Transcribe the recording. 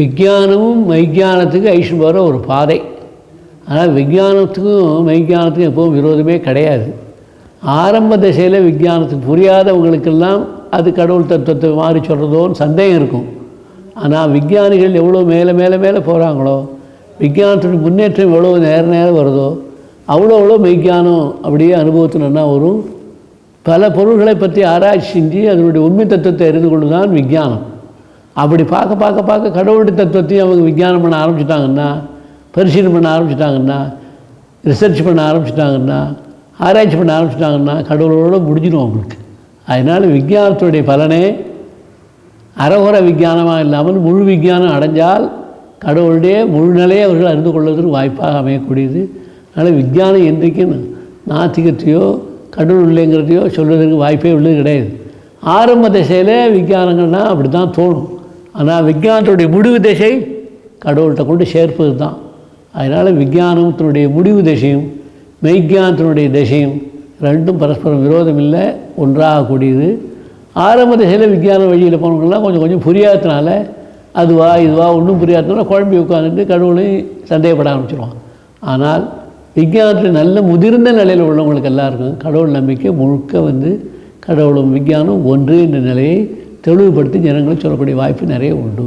விஞ்ஞானமும் மெய்ஞானத்துக்கு ஐஷன் போகிற ஒரு பாதை. ஆனால் விஞ்ஞானத்துக்கும் மெய்ஞானத்துக்கும் எப்பவும் விரோதமே கிடையாது. ஆரம்ப திசையில் விஜானத்துக்கு புரியாதவங்களுக்கெல்லாம் அது கடவுள் தத்துவத்தை மாறி சொல்கிறதோன்னு சந்தேகம் இருக்கும். ஆனால் விஞ்ஞானிகள் எவ்வளோ மேலே மேலே மேலே போகிறாங்களோ விஞ்ஞானத்துடைய முன்னேற்றம் எவ்வளோ நேர நேரம் வருதோ அவ்வளோ அவ்வளோ மெய்ஞானம் அப்படியே அனுபவத்தில் என்ன வரும்? பல பொருள்களை பற்றி ஆராய்ச்சி செஞ்சு அதனுடைய உண்மை தத்துவத்தை அறிந்து கொண்டு தான் விஞ்ஞானம் அப்படி பார்க்க பார்க்க பார்க்க கடவுளுடைய தத்துவத்தையும் அவங்க விஞ்ஞானம் பண்ண ஆரம்பிச்சிட்டாங்கன்னா பரிசீலனை பண்ண ஆரம்பிச்சிட்டாங்கன்னா ரிசர்ச் பண்ண ஆரம்பிச்சிட்டாங்கன்னா ஆராய்ச்சி பண்ண ஆரம்பிச்சிட்டாங்கன்னா கடவுளோட முடிஞ்சிடும் அவங்களுக்கு. அதனால் விஞ்ஞானத்துடைய பலனே அறகுற விஞ்ஞானமாக இல்லாமல் முழு விஞ்ஞானம் அடைஞ்சால் கடவுளுடைய முழுநிலையை அவர்கள் அறிந்து கொள்வதற்கு வாய்ப்பாக அமையக்கூடியது. அதனால் விஞ்ஞானம் என்றைக்கும் நாத்திகத்தையோ கடவுள் இல்லைங்கிறதையோ சொல்வதற்கு வாய்ப்பே உள்ளது கிடையாது. ஆரம்ப திசையில் விஞ்ஞானங்கள்னால் அப்படி தான் தோணும். ஆனால் விஞ்ஞானத்துடைய முடிவு திசை கடவுள்கிட்ட கொண்டு சேர்ப்பது தான். அதனால் விஞ்ஞானத்தினுடைய முடிவு திசையும் மெய்ஞானத்தினுடைய திசையும் ரெண்டும் பரஸ்பரம் விரோதம் இல்லை ஒன்றாகக்கூடியது ஆரம்ப திசையில் விஞ்ஞான வழியில் போனவங்களாம் கொஞ்சம் கொஞ்சம் புரியாததுனால அதுவா இதுவா ஒன்றும் புரியாததுனால குழம்பி உட்காந்துட்டு கடவுளையும் சந்தேகப்பட ஆரம்பிச்சிருவான் ஆனால் விஞ்ஞானத்தில் நல்ல முதிர்ந்த நிலையில் உள்ளவங்களுக்கு எல்லாருக்கும் கடவுள் நம்பிக்கை முழுக்க வந்து கடவுளும் விஞ்ஞானம் ஒன்று என்ற நிலையை தெளிவுபடுத்தி ஜனங்களுக்கு சொல்லக்கூடிய வாய்ப்பு நிறைய உண்டு.